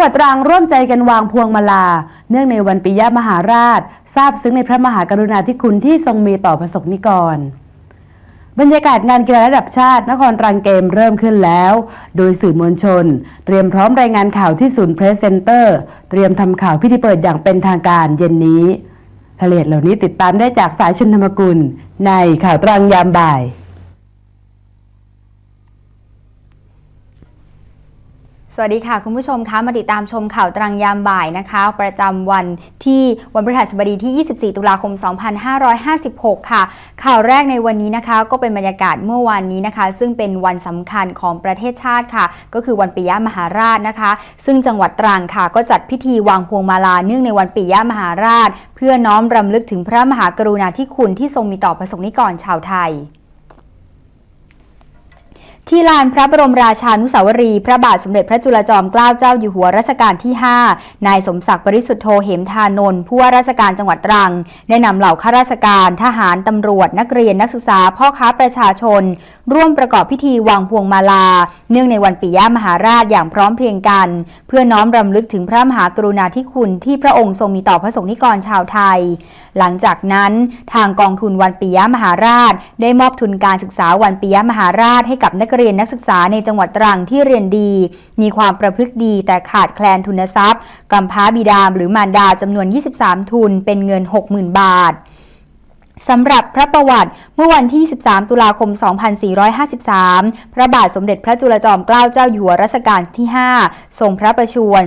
ังหวัดตรังร่วมใจกันวางพวงมาลา เนื่องในวันปิยมหาราช ทราบซึ้งในพระมหากรุณาธิคุณที่ทรงมีต่อประสบนิกรบรรยากาศงานกีฬาระดับชาติ นครตรังเกมเริ่มขึ้นแล้ว โดยสื่อมวลชน เตรียมพร้อมรายงานข่าวที่ศูนย์เพรสเซนเตอร์ เตรียมทำข่าวพิธีเปิดอย่างเป็นทางการเย็นนี้รายละเอียดเหล่านี้ติดตามได้จากสายชุนธรรมกุล ในข่าวตรังยามบ่าย สวัสดีค่ะ คุณผู้ชมคะมาติดตามชมข่าวตรังยามบ่ายนะคะ ประจำวันที่วันพฤหัสบดีที่ 24 ตุลาคม 2556 ค่ะ ข่าวแรกในวันนี้นะคะ ก็เป็นบรรยากาศเมื่อวานนี้นะคะ ซึ่งเป็นวันสำคัญของประเทศชาติค่ะ ก็คือวันปิยมหาราชนะคะ ซึ่งจังหวัดตรังค่ะ ก็จัดพิธีวางพวงมาลาเนื่องในวันปิยมหาราช เพื่อน้อมรำลึกถึงพระมหากรุณาธิคุณที่ทรงมีต่อประสงค์นิกรชาวไทย ที่ลานพระบรมราชานุสาวรีพระบาทสมเด็จพระจุลจอมเกล้าเจ้าอยู่หัวรัชกาลที่ 5 นายสมศักดิ์ปริสุทธโธเหมทานนท์ผู้ว่าราชการจังหวัดตรัง ได้นำเหล่าข้าราชการทหารตำรวจนักเรียนนักศึกษาพ่อค้าประชาชน ร่วมประกอบพิธีวางพวงมาลา เนื่องในวันปิยมหาราชอย่างพร้อมเพรียงกัน เพื่อน้อมรำลึกถึงพระมหากรุณาธิคุณที่พระองค์ทรงมีต่อพระสงฆ์นิกรชาวไทย หลังจากนั้นทางกองทุนวันปิยมหาราช ได้มอบทุนการศึกษาวันปิยมหาราชให้กับนักเรียนรียนนักศึกษาในจังหวัดตรังที่เรียนดี มีความประพฤติดีแต่ขาดแคลนทุนทรัพย์กำพร้าบิดามหรือมารดาจำนวน 23 ทุนเป็นเงิน 60,000 บาท สำหรับพระประวัติเมื่อวันที่ 13 ตุลาคม 2453 พระบาทสมเด็จพระจุลจอมเกล้าเจ้าอยู่หัวรัชกาลที่ 5 ทรงพระประชวร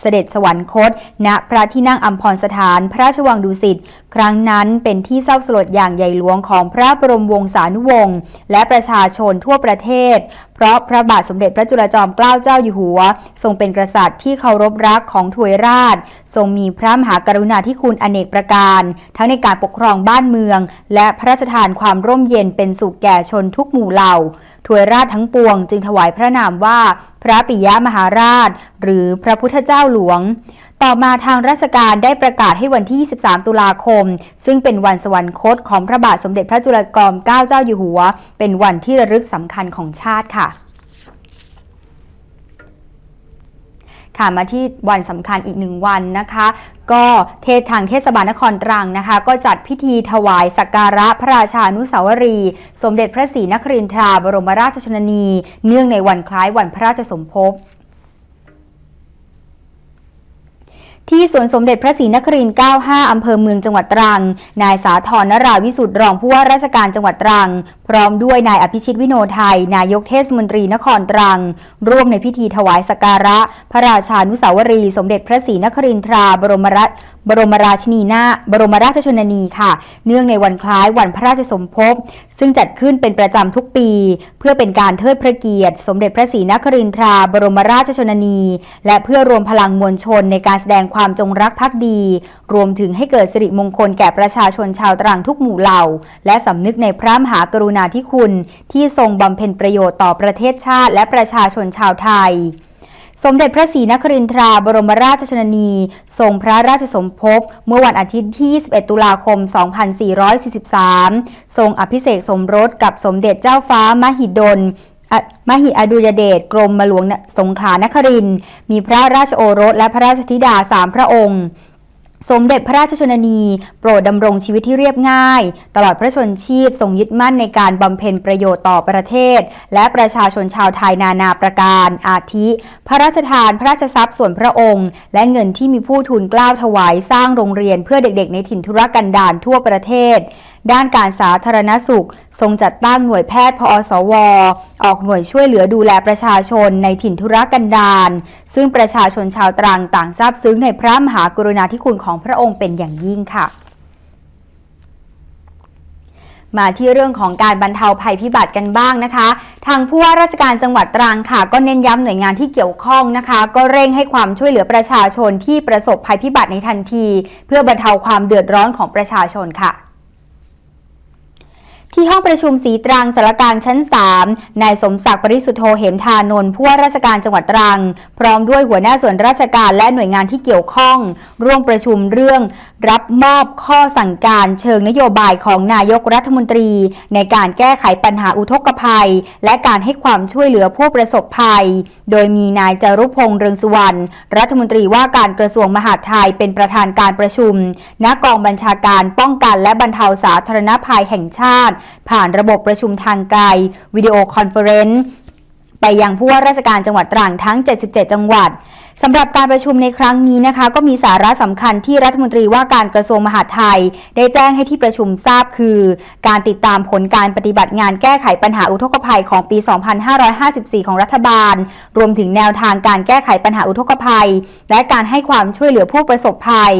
เสด็จสวรรคต ณ พระที่นั่งอัมพรสถานพระราชวังดุสิต ครั้งนั้นเป็นที่เศร้าสลดอย่างใหญ่หลวงของพระบรมวงศานุวงศ์และประชาชนทั่วประเทศ เพราะพระบาทสมเด็จพระจุลจอมเกล้าเจ้าอยู่หัว ทรงเป็นกษัตริย์ที่เคารพรักของถวยราช ทรงมีพระมหากรุณาธิคุณอเนกประการ ทั้งในการปกครองบ้านเมือง และพระราชทานความร่มเย็นเป็นสุขแก่ชนทุกหมู่เหล่าถวยราชทั้งปวงจึงถวายพระนามว่าพระปิยมหาราช หรือพระพุทธเจ้าหลวง ต่อมาทางราชการได้ประกาศให้วันที่ 23 ตุลาคม ซึ่งเป็นวันสวรรคตของพระบาทสมเด็จพระจุลจอมเกล้าเจ้าอยู่หัว เป็นวันที่ระลึกสำคัญของชาติค่ะค่ะมาที่วันสำคัญอีกหนึ่งวันนะคะ ก็เทศทางเทศบาลนครตรังนะคะ ก็จัดพิธีถวายสักการะพระราชานุสาวรี สมเด็จพระศรีนครินทราบรมราชชนนี เนื่องในวันคล้ายวันพระราชสมภพ ที่สวนสมเด็จพระศรีนครินทร์95 อำเภอเมืองจังหวัดตรัง นายสาธรนราวิสุทธิ์รองผู้ว่าราชการจังหวัดตรัง พร้อมด้วยนายอภิชิตวิโนไทย นายกเทศมนตรีนครตรัง ร่วมในพิธีถวายสักการะ พระราชานุสาวรี สมเด็จพระศรีนครินทราบรมราชบรมราชินีนาบรมราชชนนีค่ะ เนื่องในวันคล้ายวันพระราชสมภพ ซึ่งจัดขึ้นเป็นประจำทุกปี เพื่อเป็นการเทิดพระเกียรติ สมเด็จพระศรีนครินทราบรมราชชนนี และเพื่อรวมพลังมวลชนในการแสดงความความจงรักภักดี รวมถึงให้เกิดสิริมงคลแก่ประชาชนชาวตรังทุกหมู่เหล่า และสำนึกในพระมหากรุณาธิคุณ ที่ทรงบำเพ็ญประโยชน์ต่อประเทศชาติและประชาชนชาวไทยสมเด็จพระศรีนครินทราบรมราชชนนี ทรงพระราชสมภพเมื่อวันอาทิตย์ที่ 21 ตุลาคม 2443 ทรงอภิเษกสมรสกับสมเด็จเจ้าฟ้ามหิดล มหิอดุยเดชกรมหลวงสงขลานคริน มีพระราชโอรสและพระราชธิดาสามพระองค์ สมเด็จพระราชชนนีโปรดดำรงชีวิตที่เรียบง่าย ตลอดพระชนชีพทรงยึดมั่นในการบำเพ็ญประโยชน์ต่อประเทศ และประชาชนชาวไทยนานาประการ อาทิ พระราชทานพระราชทรัพย์ส่วนพระองค์ และเงินที่มีผู้ทุนกล้าวถวายสร้างโรงเรียนเพื่อเด็กๆ ในถิ่นธุรกันดารทั่วประเทศ ด้านการสาธารณสุข ทรงจัดตั้งหน่วยแพทย์พอสว ออกหน่วยช่วยเหลือดูแลประชาชนในถิ่นธุรกันดารซึ่งประชาชนชาวตรังต่างซาบซึ้งในพระมหากรุณาธิคุณของพระองค์เป็นอย่างยิ่งค่ะ มาที่เรื่องของการบรรเทาภัยพิบัติกันบ้างนะคะ ทางผู้ว่าราชการจังหวัดตรังค่ะ ก็เน้นย้ำหน่วยงานที่เกี่ยวข้องนะคะ ก็เร่งให้ความช่วยเหลือประชาชนที่ประสบภัยพิบัติในทันที เพื่อบรรเทาความเดือดร้อนของประชาชนค่ะ ที่ห้องประชุมสีตรังสารกลางชั้น 3 นายสมศักดิ์ปริสุทธโธเหมทานนท์ผู้ว่าราชการจังหวัดตรัง พร้อมด้วยหัวหน้าส่วนราชการและหน่วยงานที่เกี่ยวข้อง ร่วมประชุมเรื่องรับมอบข้อสั่งการเชิงนโยบายของนายกรัฐมนตรี ในการแก้ไขปัญหาอุทกภัย และการให้ความช่วยเหลือผู้ประสบภัย โดยมีนายจารุพงษ์เรืองสุวรรณรัฐมนตรีว่าการกระทรวงมหาดไทยเป็นประธานการประชุมณกองบัญชาการป้องกันและบรรเทาสาธารณภัยแห่งชาติผ่านระบบประชุมทางไกลวิดีโอคอนเฟอเรนซ์ไปยังผู้ว่าราชการจังหวัดตรังทั้ง 77 จังหวัดสำหรับการประชุมในครั้งนี้นะคะ ก็มีสาระสำคัญที่รัฐมนตรีว่าการกระทรวงมหาดไทย ได้แจ้งให้ที่ประชุมทราบคือ การติดตามผลการปฏิบัติงานแก้ไขปัญหาอุทกภัยของปี 2554 ของรัฐบาล รวมถึงแนวทางการแก้ไขปัญหาอุทกภัย และการให้ความช่วยเหลือผู้ประสบภัย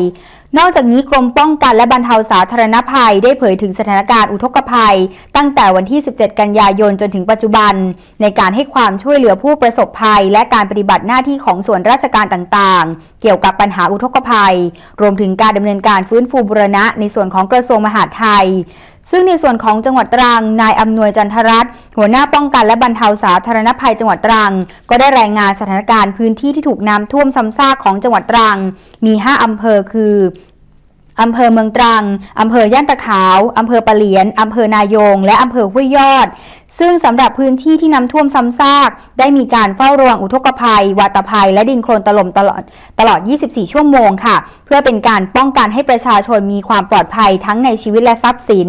นอกจากนี้กรมป้องกันและบรรเทาสาธารณภัยได้เผยถึงสถานการณ์อุทกภัย ตั้งแต่วันที่ 17 กันยายนจนถึงปัจจุบัน ในการให้ความช่วยเหลือผู้ประสบภัย และการปฏิบัติหน้าที่ของส่วนราชการต่างๆ เกี่ยวกับปัญหาอุทกภัย รวมถึงการดำเนินการฟื้นฟูบุรณะในส่วนของกระทรวงมหาดไทยซึ่งในส่วนของจังหวัดตรัง นายอำนวยจันทรัตน์หัวหน้าป้องกันและบรรเทาสาธารณภัยจังหวัดตรัง ก็ได้รายงานสถานการณ์พื้นที่ที่ถูกน้ำท่วมซ้ำซากของจังหวัดตรัง มี 5 อำเภอคืออำเภอเมืองตรัง อำเภอย่านตะขาว อำเภอปะเหลียน อำเภอนายง และอำเภอห้วยยอด ซึ่งสำหรับพื้นที่ที่น้ำท่วมซ้ำซาก ได้มีการเฝ้าระวังอุทกภัย วาตภัย และดินโคลนถล่มตลอดตลอด 24 ชั่วโมงค่ะ เพื่อเป็นการป้องกันให้ประชาชนมีความปลอดภัยทั้งในชีวิตและทรัพย์สิน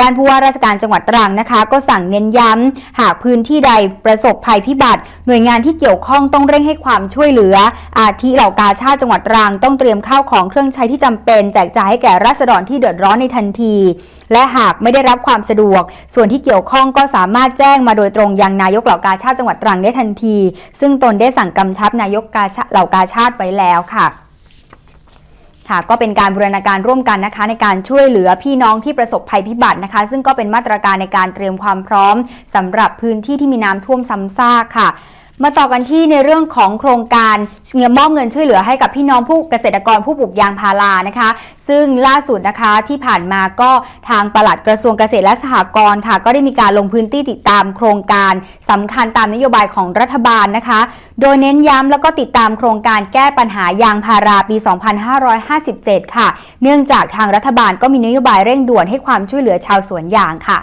ด้านผู้ว่าราชการจังหวัดตรังนะคะ ก็สั่งเน้นย้ำหากพื้นที่ใดประสบภัยพิบัติ หน่วยงานที่เกี่ยวข้องต้องเร่งให้ความช่วยเหลือ อาทิเหล่ากาชาติจังหวัดตรังต้องเตรียมข้าวของเครื่องใช้ที่จำเป็นแจกจ่ายให้แก่ราษฎรที่เดือดร้อนในทันที และหากไม่ได้รับความสะดวก ส่วนที่เกี่ยวข้องก็สามารถแจ้งมาโดยตรงยังนายกเหล่ากาชาติจังหวัดตรังได้ทันที ซึ่งตนได้สั่งกำชับนายกกาชาเหล่ากาชาติไว้แล้วค่ะค่ะก็เป็นการบูรณาการร่วมกันนะคะ ในการช่วยเหลือพี่น้องที่ประสบภัยพิบัตินะคะ ซึ่งก็เป็นมาตรการในการเตรียมความพร้อมสำหรับพื้นที่ที่มีน้ำท่วมซ้ำซากค่ะ มาต่อกันที่ในเรื่องของโครงการเงินมอบเงินช่วยเหลือให้กับพี่น้องผู้เกษตรกรผู้ปลูกยางพารานะคะ ซึ่งล่าสุดนะคะที่ผ่านมาก็ทางปลัดกระทรวงเกษตรและสหกรณ์ค่ะ ก็ได้มีการลงพื้นที่ติดตามโครงการสำคัญตามนโยบายของรัฐบาลนะคะ โดยเน้นย้ำแล้วก็ติดตามโครงการแก้ปัญหายางพาราปี 2557 ค่ะ เนื่องจากทางรัฐบาลก็มีนโยบายเร่งด่วนให้ความช่วยเหลือชาวสวนยางค่ะ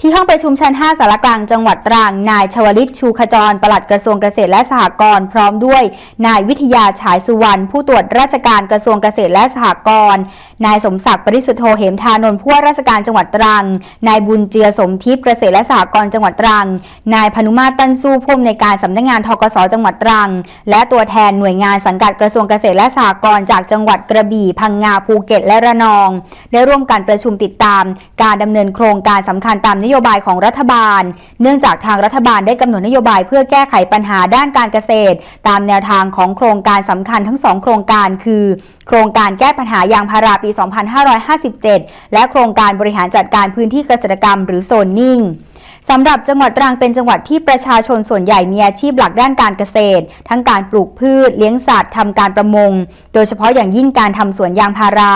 ที่ห้องประชุมชั้น 5 สารกลางจังหวัดตรัง นายชวลิตชูขจร ปลัดกระทรวงเกษตรและสหกรณ์พร้อมด้วย นายวิทยาฉายสุวรรณผู้ตรวจราชการกระทรวงเกษตรและสหกรณ์นายสมศักดิ์ปริสุทธโธเหมทานนท์ผู้ว่าราชการจังหวัดตรัง นายบุญเจือสมทิพย์เกษตรและสหกรณ์จังหวัดตรัง นายพนุมาตรตั้นสู้ผู้อำนวยการสำนักงานทกสจังหวัดตรัง และตัวแทนหน่วยงานสังกัดกระทรวงเกษตรและสหกรณ์จากจังหวัดกระบี่พังงาภูเก็ตและระนอง ได้ร่วมกันประชุมติดตาม การดำเนินโครงการสำคัญตามนโยบายของรัฐบาล เนื่องจากทางรัฐบาลได้กำหนดนโยบายเพื่อแก้ไขปัญหาด้านการเกษตร ตามแนวทางของโครงการสำคัญทั้งสองโครงการคือ โครงการแก้ปัญหายางพาราปี 2557 และโครงการบริหารจัดการพื้นที่เกษตรกรรม หรือโซนนิ่ง สำหรับจังหวัดตรังเป็นจังหวัดที่ประชาชนส่วนใหญ่มีอาชีพหลักด้านการเกษตร ทั้งการปลูกพืช เลี้ยงสัตว์ทำการประมง โดยเฉพาะอย่างยิ่งการทำสวนยางพารา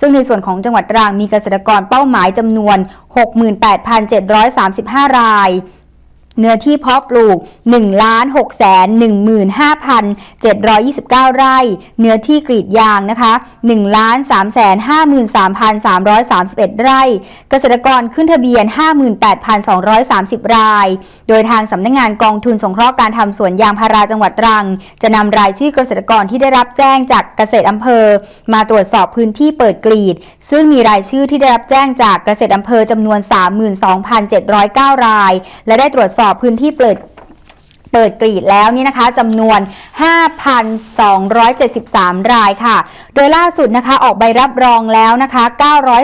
ซึ่งในส่วนของจังหวัดตรังมีเกษตรกรเป้าหมายจำนวน 68,735 ราย เนื้อที่เพาะปลูก 1 6 1 5 729 ไร่ เนื้อที่กรีดยางนะคะ 1 3 5 3 3 3 1 ไร่ เกษตรกรขึ้นทะเบียน 58,230 ราย โดยทางสำนักงงานกองทุนสงเคราะห์การทำสวนยางพาราจังหวัดตรัง จะนำรายชื่อเกษตรกรที่ได้รับแจ้งจากเกษตรอำเภอ มาตรวจสอบพื้นที่เปิดกรีด ซึ่งมีรายชื่อที่ได้รับแจ้งจากเกษตรอำเภอจำนวน 32,709 ราย และได้ตรวจสอบพื้นที่เปิดเปิดกรีดแล้วนี่นะคะจำนวน 5,273 รายค่ะ โดยล่าสุดนะคะออกใบรับรองแล้วนะคะ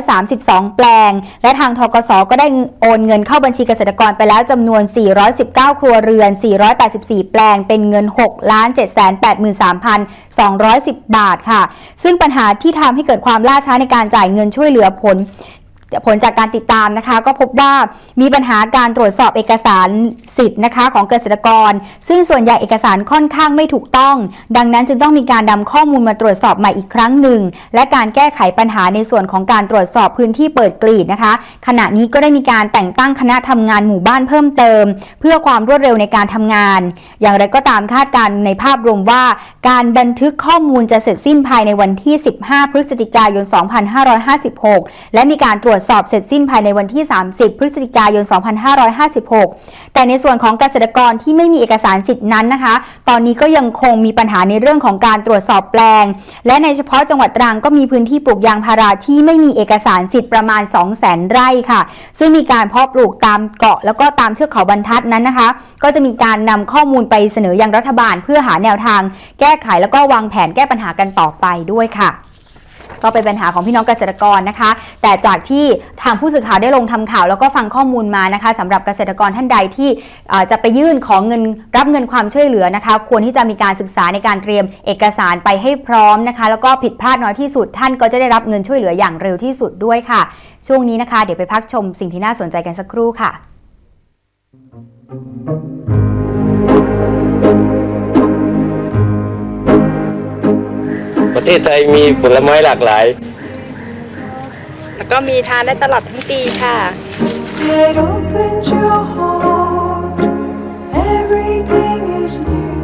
932 แปลง และทางทกสก็ได้โอนเงินเข้าบัญชีเกษตรกรไปแล้วจำนวน 419 ครัวเรือน 484 แปลง เป็นเงิน6 783,210 บาทค่ะ ซึ่งปัญหาที่ทำให้เกิดความล่าช้าในการจ่ายเงินช่วยเหลือผล ผลจากการติดตามนะคะ ก็พบว่ามีปัญหาการตรวจสอบเอกสารสิทธิ์นะคะ ของเกษตรกร ซึ่งส่วนใหญ่เอกสารค่อนข้างไม่ถูกต้อง ดังนั้นจึงต้องมีการนำข้อมูลมาตรวจสอบใหม่อีกครั้งหนึ่ง และการแก้ไขปัญหาในส่วนของการตรวจสอบพื้นที่เปิดกรีดนะคะ ขณะนี้ก็ได้มีการแต่งตั้งคณะทำงานหมู่บ้านเพิ่มเติม เพื่อความรวดเร็วในการทำงาน อย่างไรก็ตามคาดการณ์ในภาพรวมว่า การบันทึกข้อมูลจะเสร็จสิ้นภายในวันที่ 15 พฤศจิกายน 2556 และมีการตรวจจสอบเสร็จสิ้นภายในวันที่ 30 พฤศจิกายน 2556 แต่ในส่วนของเกษตรกรที่ไม่มีเอกสารสิทธิ์นั้นนะคะ ตอนนี้ก็ยังคงมีปัญหาในเรื่องของการตรวจสอบแปลง และในเฉพาะจังหวัดตรังก็มีพื้นที่ปลูกยางพาราที่ไม่มีเอกสารสิทธิ์ประมาณ 200,000 ไร่ค่ะ ซึ่งมีการเพาะปลูกตามเกาะแล้วก็ตามเทือกเขาบรรทัดนั้นนะคะ ก็จะมีการนำข้อมูลไปเสนอยังรัฐบาล เพื่อหาแนวทาง แก้ไขแล้วก็วางแผนแก้ปัญหากันต่อไปด้วยค่ะ ก็เป็นปัญหาของพี่น้องเกษตรกรนะคะ แต่จากที่ทางผู้สื่อข่าวได้ลงทำข่าว แล้วก็ฟังข้อมูลมานะคะสำหรับเกษตรกรท่านใดที่จะไปยื่นของเงินรับเงินความช่วยเหลือนะคะ ควรที่จะมีการศึกษาในการเตรียมเอกสารไปให้พร้อมนะคะ แล้วก็ผิดพลาดน้อยที่สุดท่านก็จะได้รับเงินช่วยเหลืออย่างเร็วที่สุดด้วยค่ะ ช่วงนี้นะคะ เดี๋ยวไปพักชมสิ่งที่น่าสนใจกันสักครู่ค่ะ ประเทศไทยมีผลไม้หลากหลาย แล้วก็มีทานได้ตลอดทั้งปีค่ะ It opens your heart, everything is new,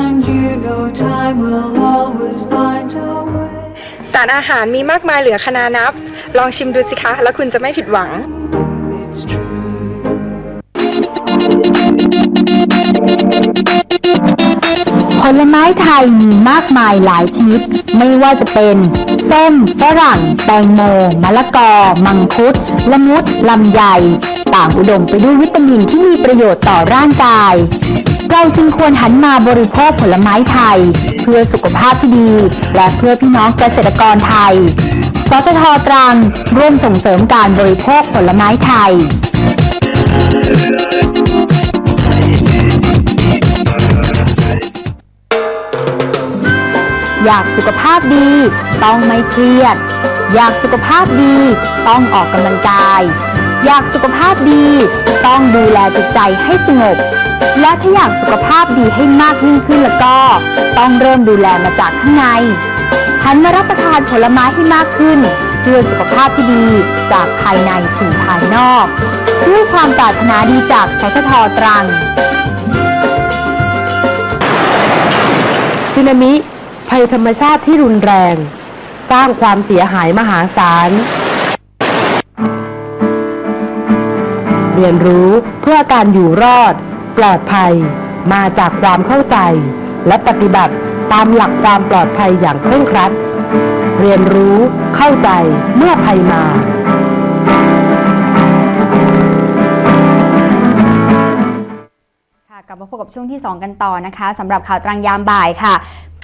and you know time will always find a way. สารอาหารมีมากมายเหลือขนานับ ลองชิมดูสิคะ แล้วคุณจะไม่ผิดหวัง It's true. ผลไม้ไทยมีมากมายหลายชนิด ไม่ว่าจะเป็น ส้ม ฝรั่ง แตงโม มะละกอ มังคุด ละมุด ลำไย ต่างอุดมไปด้วยวิตามินที่มีประโยชน์ต่อร่างกาย เราจึงควรหันมาบริโภคผลไม้ไทย เพื่อสุขภาพที่ดี และเพื่อพี่น้องเกษตรกรไทย สททตรังร่วมส่งเสริมการบริโภคผลไม้ไทย อยากสุขภาพดี ต้องไม่เครียด อยากสุขภาพดี ต้องออกกำลังกาย อยากสุขภาพดี ต้องดูแลจิตใจให้สงบ และถ้าอยากสุขภาพดีให้มากยิ่งขึ้นแล้วก็ ต้องเริ่มดูแลมาจากข้างในหันมารับประทานผลไม้ให้มากขึ้น เพื่อสุขภาพที่ดีจากภายในสู่ภายนอก ด้วยความปรารถนาดีจากสททตรังสึนามิ ภัยธรรมชาติที่รุนแรง สร้างความเสียหายมหาศาล เรียนรู้เพื่อการอยู่รอด ปลอดภัย มาจากความเข้าใจ และปฏิบัติตามหลักความปลอดภัยอย่างเคร่งครัด เรียนรู้เข้าใจเมื่อภัยมาค่ะกลับมาพบกับช่วงที่ 2 กันต่อนะคะสำหรับข่าวตรังยามบ่ายค่ะ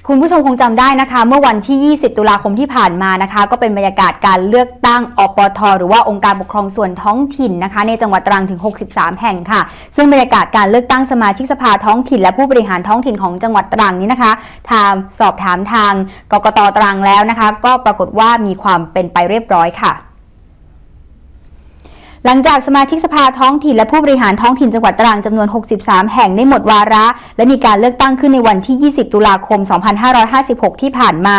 คุณผู้ชมคงจำได้นะคะ เมื่อวันที่ 20 ตุลาคมที่ผ่านมานะคะ ก็เป็นบรรยากาศการเลือกตั้งอปท หรือว่าองค์การปกครองส่วนท้องถิ่นนะคะ ในจังหวัดตรังถึง 63 แห่งค่ะ ซึ่งบรรยากาศการเลือกตั้งสมาชิกสภาท้องถิ่น และผู้บริหารท้องถิ่นของจังหวัดตรังนี้นะคะทางสอบถามทางกกตตรังแล้วนะคะ ก็ปรากฏว่ามีความเป็นไปเรียบร้อยค่ะ หลังจากสมาชิกสภาท้องถิ่นและผู้บริหารท้องถิ่นจังหวัดตรังจำนวน 63 แห่งได้หมดวาระ และมีการเลือกตั้งขึ้นในวันที่ 20 ตุลาคม 2556 ที่ผ่านมา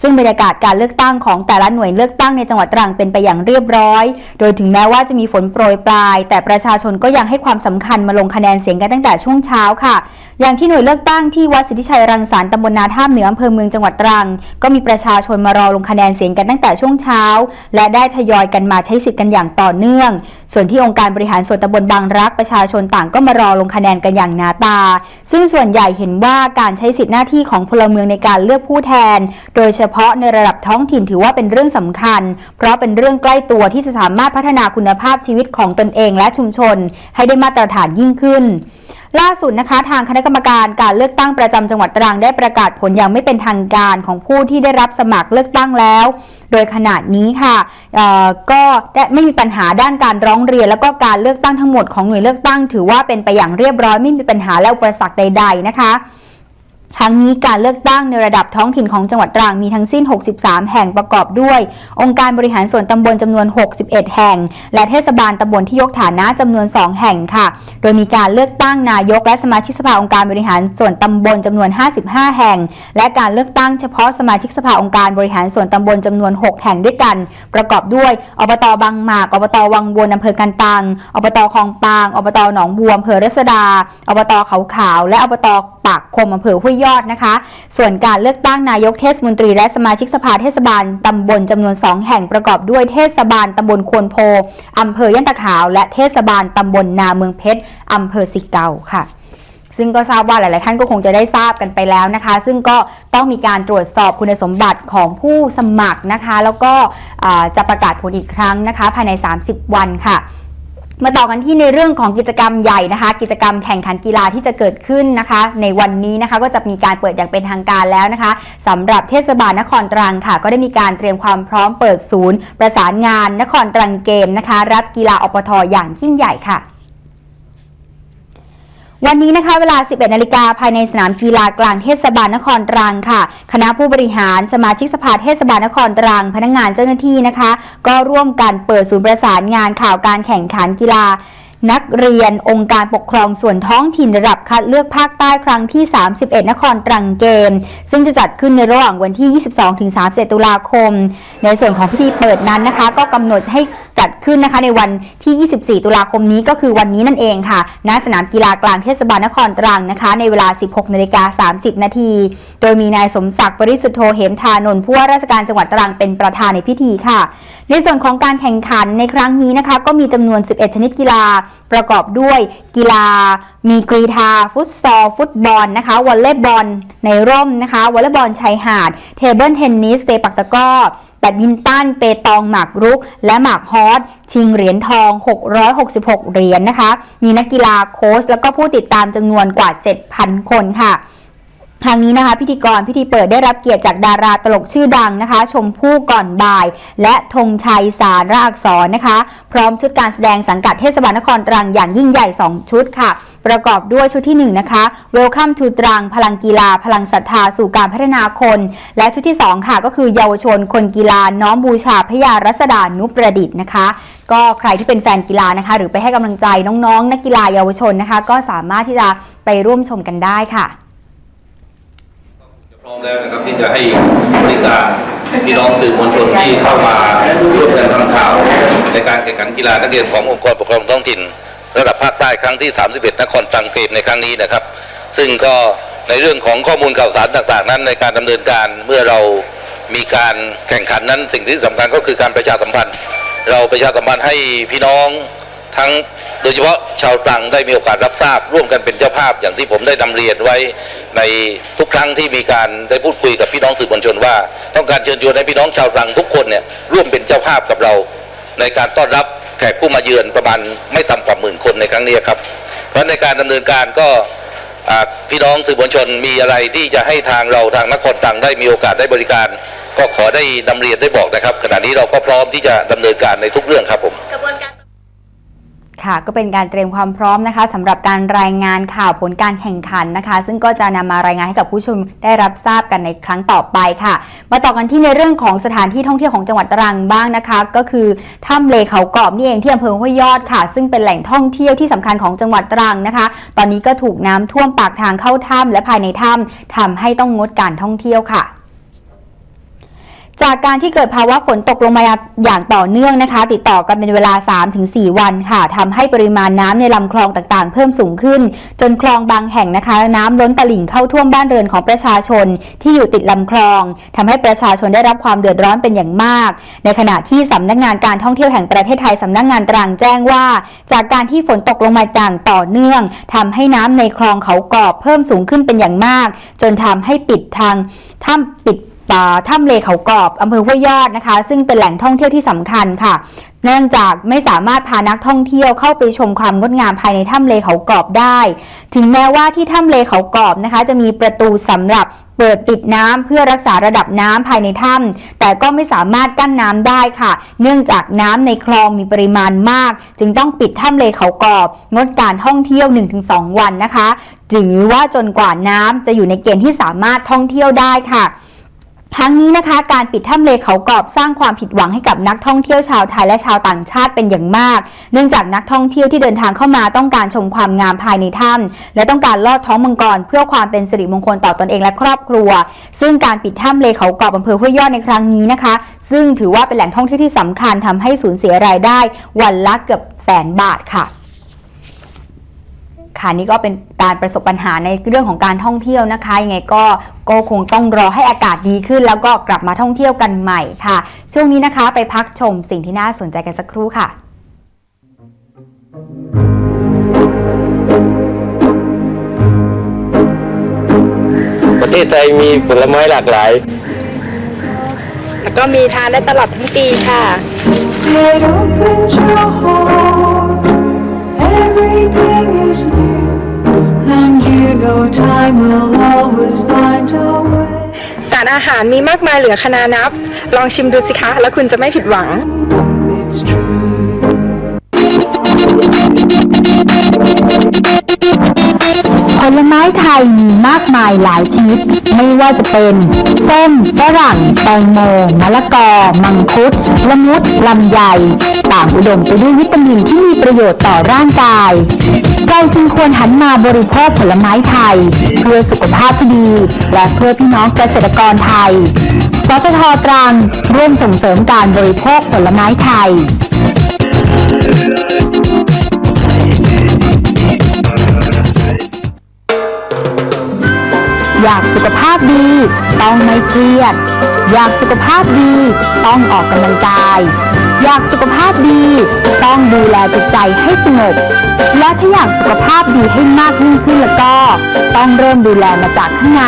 ซึ่งบรรยากาศการเลือกตั้งของแต่ละหน่วยเลือกตั้งในจังหวัดตรังเป็นไปอย่างเรียบร้อย โดยถึงแม้ว่าจะมีฝนโปรยปลาย แต่ประชาชนก็ยังให้ความสำคัญมาลงคะแนนเสียงกันตั้งแต่ช่วงเช้าค่ะ อย่างที่หน่วยเลือกตั้งที่วัดสิทธิชัยรังสรรค์ตำบลนาท่ามเหนืออำเภอเมืองจังหวัดตรัง ก็มีประชาชนมารอลงคะแนนเสียงกันตั้งแต่ช่วงเช้า และได้ทยอยกันมาใช้สิทธิ์กันอย่างต่อเนื่องส่วนที่องค์การบริหารส่วนตำบลบางรักประชาชนต่างก็มารอลงคะแนนกันอย่างหนาตา ซึ่งส่วนใหญ่เห็นว่าการใช้สิทธิหน้าที่ของพลเมืองในการเลือกผู้แทน โดยเฉพาะในระดับท้องถิ่นถือว่าเป็นเรื่องสำคัญ เพราะเป็นเรื่องใกล้ตัวที่จะสามารถพัฒนาคุณภาพชีวิตของตนเองและชุมชน ให้ได้มาตรฐานยิ่งขึ้น ล่าสุดนะคะทางคณะกรรมการการเลือกตั้งประจำจังหวัดตรังได้ประกาศผลอย่างไม่เป็นทางการของผู้ที่ได้รับสมัครเลือกตั้งแล้ว โดยขนาดนี้ค่ะก็ได้ไม่มีปัญหาด้านการร้องเรียน แล้วก็การเลือกตั้งทั้งหมดของหน่วยเลือกตั้ง ถือว่าเป็นไปอย่างเรียบร้อยไม่มีปัญหาและอุปสรรคใด ๆ นะคะ ทั้งนี้การเลือกตั้งในระดับท้องถิ่นของจังหวัดตรังมีทั้งสิ้น 63 แห่งประกอบด้วย องค์การบริหารส่วนตำบลจำนวน 61 แห่ง และเทศบาลตำบลที่ยกฐานะจำนวน 2 แห่งค่ะ โดยมีการเลือกตั้งนายกและสมาชิกสภาองค์การบริหารส่วนตำบลจำนวน 55 แห่ง และการเลือกตั้งเฉพาะสมาชิกสภาองค์การบริหารส่วนตำบลจำนวน 6 แห่งด้วยกัน ประกอบด้วย อบตบางหมาก อบตวังวนอำเภอกันตัง อบตคลองปาง อบตหนองบัวอำเภอรัศดา อบตเขาขาว และอบต ปากคมอำเภอห้วยยอดนะคะ ส่วนการเลือกตั้งนายกเทศมนตรี และสมาชิกสภาเทศบาลตำบลจำนวน 2 แห่งประกอบด้วยเทศบาลตำบลควนโพอำเภอย่านตะขาว และเทศบาลตำบลนาเมืองเพชรอำเภอสิเกาค่ะซึ่งก็ทราบว่าหลาย ๆ ท่านก็คงจะได้ทราบกันไปแล้วนะคะ ซึ่งก็ต้องมีการตรวจสอบคุณสมบัติของผู้สมัครนะคะ แล้วก็จะประกาศผลอีกครั้งนะคะ ภายใน 30 วันค่ะ มาต่อกันที่ในเรื่องของกิจกรรมใหญ่นะคะ กิจกรรมแข่งขันกีฬาที่จะเกิดขึ้นนะคะ ในวันนี้นะคะก็จะมีการเปิดอย่างเป็นทางการแล้วนะคะสำหรับเทศบาลนครตรังค่ะ ก็ได้มีการเตรียมความพร้อมเปิดศูนย์ ประสานงานนครตรังเกมนะคะ รับกีฬาอปทอย่างยิ่งใหญ่ค่ะ วันนี้นะคะเวลา 11 นาฬิกาภายในสนามกีฬากลางเทศบาลนครตรังค่ะ คณะผู้บริหารสมาชิกสภาเทศบาลนครตรัง พนักงานเจ้าหน้าที่นะคะ ก็ร่วมกันเปิดศูนย์ประสานงานข่าวการแข่งขันกีฬานักเรียนองค์การปกครองส่วนท้องถิ่นระดับคัดเลือกภาคใต้ครั้งที่ 31 นครตรังเกม ซึ่งจะจัดขึ้นในระหว่างวันที่ 22-31 ตุลาคม ในส่วนของพิธีเปิดนั้นนะคะ ก็กำหนดให้ จัดขึ้นนะคะในวันที่ 24 ตุลาคมนี้ก็คือวันนี้นั่นเองค่ะ ณ สนามกีฬากลางเทศบาลนครตรังนะคะ ในเวลา 16นาฬิกา30 นาที โดยมีนายสมศักดิ์ปริสุทธโธเหมทานนท์ผู้ว่าราชการจังหวัดตรังเป็นประธานในพิธีค่ะ ในส่วนของการแข่งขันในครั้งนี้นะคะ ก็มีจำนวน 11 ชนิดกีฬา ประกอบด้วยกีฬา มีกรีธา ฟุตซอล ฟุตบอลนะคะ วอลเลย์บอล ในร่มนะคะ วอลเลย์บอลชายหาด เทเบิลเทนนิส เตปักตะก้อแบดมินตัน เปตอง หมากรุก และหมากฮอสชิงเหรียญทอง 666 เหรียญนะคะ มีนักกีฬาโค้ชแล้วก็ผู้ติดตามจำนวนกว่า 7,000 คนค่ะ ทางนี้นะคะ พิธีกรพิธีเปิดได้รับเกียรติจากดาราตลกชื่อดังนะคะ ชมพู่ก่อนบ่าย และธงชัยสารอักษรนะคะ พร้อมชุดการแสดงสังกัดเทศบาลนครตรังอย่างยิ่งใหญ่ 2 ชุดค่ะ ประกอบด้วยชุดที่ 1 นะคะ Welcome to ตรังพลังกีฬา พลังศรัทธาสู่การพัฒนาคน และชุดที่ 2 ค่ะ ก็คือเยาวชนคนกีฬาน้อมบูชาพยารัศดานุประดิษฐ์นะคะก็ใครที่เป็นแฟนกีฬานะคะ หรือไปให้กำลังใจน้องๆ นักกีฬาเยาวชนนะคะ ก็สามารถที่จะไปร่วมชมกันได้ค่ะ พร้อมแล้วนะครับที่จะให้บริการพี่น้องสื่อมวลชนที่เข้ามาร่วมกันทำข่าว ในการแข่งขันกีฬานักเรียนขององค์กรปกครองท้องถิ่น ระดับภาคใต้ครั้งที่ 31 นครตรังเกมในครั้งนี้นะครับ ซึ่งก็ในเรื่องของข้อมูลข่าวสารต่างๆ นั้น ในการดำเนินการเมื่อเรามีการแข่งขันนั้นสิ่งที่สำคัญก็คือการประชาสัมพันธ์ เราประชาสัมพันธ์ให้พี่น้อง ทั้งโดยเฉพาะชาวตรังได้มีโอกาสรับทราบ ร่วมกันเป็นเจ้าภาพอย่างที่ผมได้นำเรียนไว้ในทุกครั้งที่มีการได้พูดคุยกับพี่น้องสื่อมวลชนว่า ต้องการเชิญชวนให้พี่น้องชาวตรังทุกคนเนี่ยร่วมเป็นเจ้าภาพกับเรา ในการต้อนรับแขกผู้มาเยือนประมาณไม่ต่ำกว่าหมื่นคนในครั้งนี้ครับ เพราะในการดำเนินการก็พี่น้องสื่อมวลชนมีอะไรที่จะให้ทางเราทางนครตรังได้มีโอกาสได้บริการ ก็ขอได้นำเรียนได้บอกนะครับ ขณะนี้เราก็พร้อมที่จะดำเนินการในทุกเรื่องครับผม ค่ะก็เป็นการเตรียมความพร้อมนะคะสำหรับการรายงานข่าวผลการแข่งขันนะคะ ซึ่งก็จะนำมารายงานให้กับผู้ชมได้รับทราบกันในครั้งต่อไปค่ะ มาต่อกันที่ในเรื่องของสถานที่ท่องเที่ยวของจังหวัดตรังบ้างนะคะ ก็คือถ้ำเลเขากรอบนี่เองที่อำเภอห้วยยอดค่ะ ซึ่งเป็นแหล่งท่องเที่ยวที่สำคัญของจังหวัดตรังนะคะ ตอนนี้ก็ถูกน้ำท่วมปากทางเข้าถ้ำและภายในถ้ำทำให้ต้องงดการท่องเที่ยวค่ะ จากการที่เกิดภาวะฝนตกลงมาอย่างต่อเนื่องนะคะ ติดต่อกันเป็นเวลา 3-4 วันค่ะทำให้ปริมาณน้ำในลำคลองต่างๆ เพิ่มสูงขึ้น จนคลองบางแห่งนะคะ น้ำล้นตลิ่งเข้าท่วมบ้านเรือนของประชาชนที่อยู่ติดลำคลองทำให้ประชาชนได้รับความเดือดร้อนเป็นอย่างมาก ในขณะที่สำนักงานการท่องเที่ยวแห่งประเทศไทยสำนักงานตรังแจ้งว่า จากการที่ฝนตกลงมาอย่างต่อเนื่องทำให้น้ำในคลองเขากรอบเพิ่มสูงขึ้นเป็นอย่างมาก จนทำให้ปิดทางถ้ำปิด ถ้ำเลเขากรอบอำเภอห้วยยอดนะคะ ซึ่งเป็นแหล่งท่องเที่ยวที่สำคัญค่ะ เนื่องจากไม่สามารถพานักท่องเที่ยวเข้าไปชมความงดงามภายในถ้ำเลเขากรอบได้ ถึงแม้ว่าที่ถ้ำเลเขากรอบนะคะ จะมีประตูสำหรับเปิดปิดน้ำเพื่อรักษาระดับน้ำภายในถ้ำแต่ก็ไม่สามารถกั้นน้ำได้ค่ะ เนื่องจากน้ำในคลองมีปริมาณมาก จึงต้องปิดถ้ำเลเขากรอบ งดการท่องเที่ยว 1-2 วันนะคะ ถือว่าจนกว่าน้ำจะอยู่ในเกณฑ์ที่สามารถท่องเที่ยวได้ค่ะ ทั้งนี้นะคะการปิดถ้ำเลเขากรอบสร้างความผิดหวังให้กับนักท่องเที่ยวชาวไทยและชาวต่างชาติเป็นอย่างมาก เนื่องจากนักท่องเที่ยวที่เดินทางเข้ามาต้องการชมความงามภายในถ้ำและต้องการลอดท้องมังกรเพื่อความเป็นสิริมงคลต่อตอนเองและครอบครัว ซึ่งการปิดถ้ำเลเขากรอบอำเภอห้วยยอดในครั้งนี้นะคะ ซึ่งถือว่าเป็นแหล่งท่องเที่ยวที่สำคัญทำให้สูญเสียรายได้วันละเกือบแสนบาทค่ะ ค่ะนี่ก็เป็นการประสบปัญหาในเรื่องของการท่องเที่ยวนะคะยังไงก็ก็คงต้องรอให้อากาศดีขึ้น แล้วก็กลับมาท่องเที่ยวกันใหม่ค่ะ ช่วงนี้นะคะไปพักชมสิ่งที่น่าสนใจกันสักครู่ค่ะประเทศไทยมีผลไม้หลากหลาย แล้วก็มีทานได้ตลอดทั้งปีค่ะ is new, and you know time will always find a way. สารอาหารมีมากมายเหลือขนานับ ลองชิมดูสิคะ แล้วคุณจะไม่ผิดหวัง It's true. ลไม้ไทยมีมากมายหลายชนิด ไม่ว่าจะเป็นส้มฝรั่ง แตงโมมะละกอ มังคุด ละมุด ลำไย ต่างอุดมไปด้วยวิตามินที่มีประโยชน์ต่อร่างกาย เราจึงควรหันมาบริโภคผลไม้ไทย เพื่อสุขภาพที่ดี และเพื่อพี่น้องเกษตรกรไทยสททตรังร่วมส่งเสริมการบริโภคผลไม้ไทย อยากสุขภาพดี ต้องไม่เครียด อยากสุขภาพดี ต้องออกกำลังกาย อยากสุขภาพดี ต้องดูแลจิตใจให้สงบและถ้าอยากสุขภาพดีให้มากยิ่งขึ้นแล้วก็ ต้องเริ่มดูแลมาจากข้างใน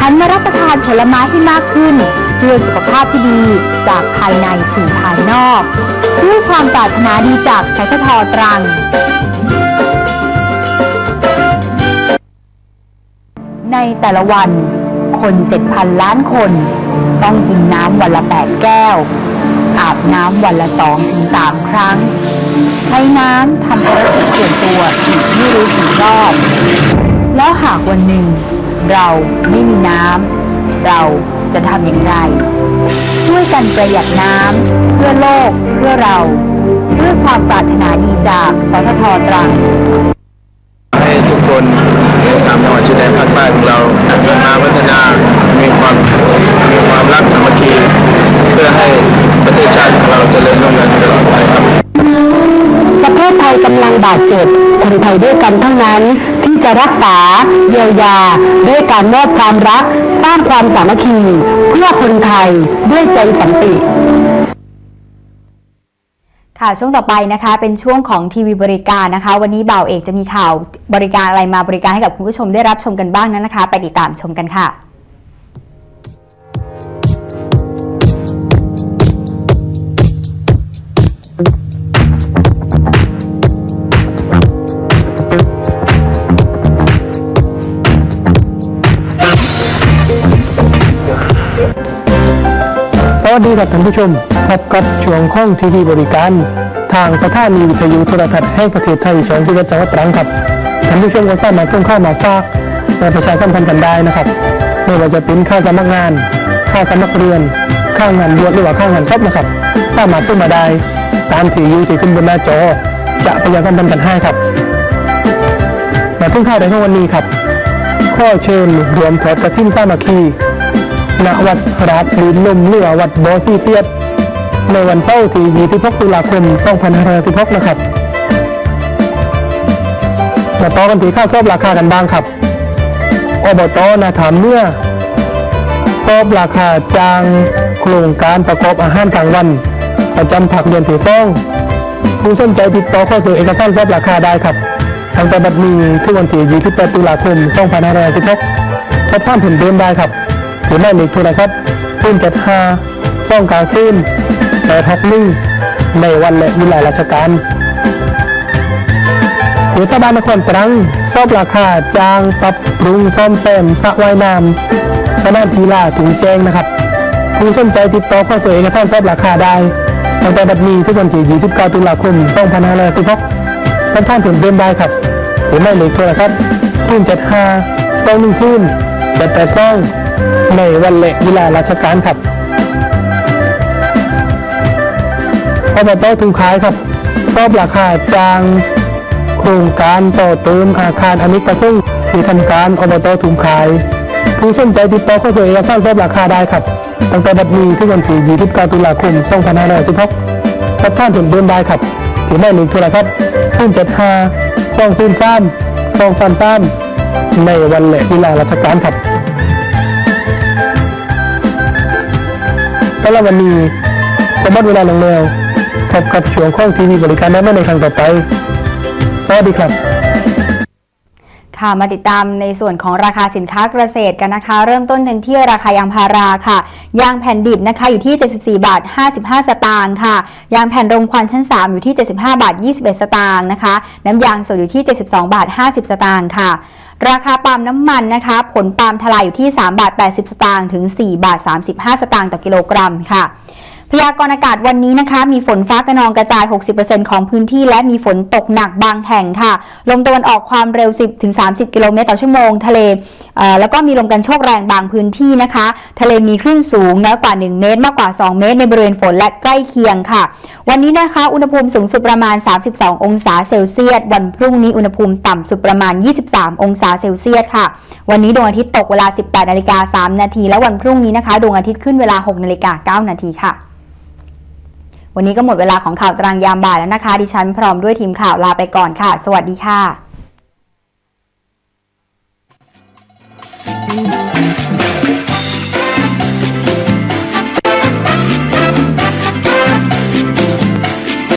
หันมารับประทานผลไม้ให้มากขึ้น เพื่อสุขภาพที่ดีจากภายในสู่ภายนอก ด้วยความปรารถนาดีจากสายททตรัง ในแต่ละวัน คน 7,000 ล้านคน ต้องกินน้ำวันละ 8 แก้ว อาบน้ำวันละ 2-3 ครั้ง ใช้น้ำทำภารกิจส่วนตัวอีกไม่รู้กี่รอบ แล้วหากวันหนึ่ง เราไม่มีน้ำเราจะทำอย่างไร ช่วยกันประหยัดน้ำเพื่อโลกเพื่อเราด้วยความปรารถนาดีจากสททตรังให้ทุกคน สามจังหวัดชายแดนภาคใต้ของเรามาพัฒนา มีความมีความรักสามัคคี เพื่อให้ประเทศชาติของเราเจริญรุ่งเรืองตลอดไปครับประเทศไทยกำลังบาดเจ็บ คนไทยด้วยกันเท่านั้น ที่จะรักษาเยียวยา ด้วยการมอบความรัก สร้างความสามัคคี เพื่อคนไทยด้วยใจสันติ ค่ะช่วงต่อไปนะคะเป็นช่วงของทีวีบริการนะคะ วันนี้บ่าวเอกจะมีข่าวบริการอะไรมาบริการให้กับคุณผู้ชมได้รับชมกันบ้างนั้นนะคะ ไปติดตามชมกันค่ะ วัสดีครับท่านผู้ชมพบกับช่วงข้องทีวีบริการ ทางสถานีวิทยุโทรทัศน์แห่งประเทศไทยช่องที่จังหวัดตรังครับท่านผู้ชมก็สามารถส่งข้อมาฝากและประชาสัมพันธ์กันได้นะครับไม่ว่าจะเป็นค่าสมัครงาน ค่าสมัครเรียน ค่างานบวชหรือว่าค่างานศพนะครับ สามารถส่งมาได้ตามที่อยู่ที่ขึ้นบนหน้าจอ จะประชาสัมพันธ์กันให้ครับมาถึงข่าในวงวันนี้ครับ ข้อเชิญรวมถอดกระทิ้นสามัคคี ณวัดราชลืนลมเรือวัดบอซีเซียด ในวันเสาร์ที่ 26 ตุลาคม 2516 นะครับมาต่อกันที่ข้าวซอบราคากันบ้างครับ อบตนาถามเมื่อซอบราคาจางโครงการประกอบอาหารกลางวัน ประจำผักเดือนที่อง ผู้สนใจติดต่อข้อสื่อเอกสารซอบราคาได้ครับตั้งแต่บัดนี้ถึงวันที่28ตุลาคม 2516สอบถามเพิ่มเติมได้ครับ หรือหมายเลขโทรศัพท์075 290 861ในวันและเวลาราชการเทศบาลนครตรังสอบราคาจางปรับปรุงซ่อมแซมสระว่ายน้ำสนามกีฬาถุงแจ้งนะครับผู้สนใจติดต่อข้อเสนอเอกสารสอบราคาได้ตั้งแต่บัดนี้ถึงวันที่29ตุลาคม2516ท่านท่านถึงเดิมได้ครับหรือไม่เลขโทรศัพท์075 210 882 ในวันและเวลาราชการครับอบตถุงขายครับสอบราคาจางโครงการต่อเติมอาคารอเนกประสงค์ที่ทำการอบตถุงขาย ผู้สนใจติดต่อเข้าสู่เอกสารทราบราคาได้ครับ ตั้งแต่บัดนี้ถึงวันที่29ตุลาคม2516ทับท่านถึงเดินได้ครับ ที่หมายเลขโทรศัพท์075 203 233ในวันและเวลาราชการครับ สำหรับวันนี้ผมหมดเวลาลงแล้วพบกับช่วงข้องทีวีบริการได้ไม่ในครั้งต่อไปสวัสดีครับ ค่ะมาติดตามในส่วนของราคาสินค้าเกษตรกันนะคะ เริ่มต้นกันที่ราคายางพาราค่ะ ยางแผ่นดิบนะคะอยู่ที่ 74 บาท 55 สตางค์ค่ะ ยางแผ่นรมควันชั้น 3 อยู่ที่ 75 บาท 21 สตางค์นะคะ น้ำยางสดอยู่ที่ 72 บาท 50 สตางค์ค่ะ ราคาปาล์มน้ำมันนะคะ ผลปาล์มทลายอยู่ที่ 3 บาท 80 สตางค์ถึง 4 บาท 35 สตางค์ต่อกิโลกรัมค่ะ พยากรณ์อากาศวันนี้นะคะ มีฝนฟ้ากระนองกระจาย 60%ของพื้นที่ และมีฝนตกหนักบางแห่งค่ะ ลมตะวันออกความเร็ว 10-30 กิโลเมตรต่อชั่วโมง ทะเลเแล้วก็มีลมกันโชกแรงบางพื้นที่นะคะ ทะเลมีคลื่นสูงน้อยกว่า 1 เมตร มากกว่า 2 เมตร ในบริเวณฝนและใกล้เคียงค่ะ วันนี้นะคะอุณหภูมิสูงสุดประมาณ 32 องศาเซลเซียส วันพรุ่งนี้อุณหภูมิต่ำสุดประมาณ 23 องศาเซลเซียสค่ะ วันนี้ดวงอาทิตย์ตกเวลา 18นาฬิกา3นาทีและวันพรุ่งนี้นะคะดวงอาทิตย์ขึ้นเวลา 6นาฬิกา9นาทีค่ะ วันนี้ก็หมดเวลาของข่าวตารางยามบ่ายแล้วนะคะ ดิฉันพร้อมด้วยทีมข่าวลาไปก่อนค่ะ สวัสดีค่ะ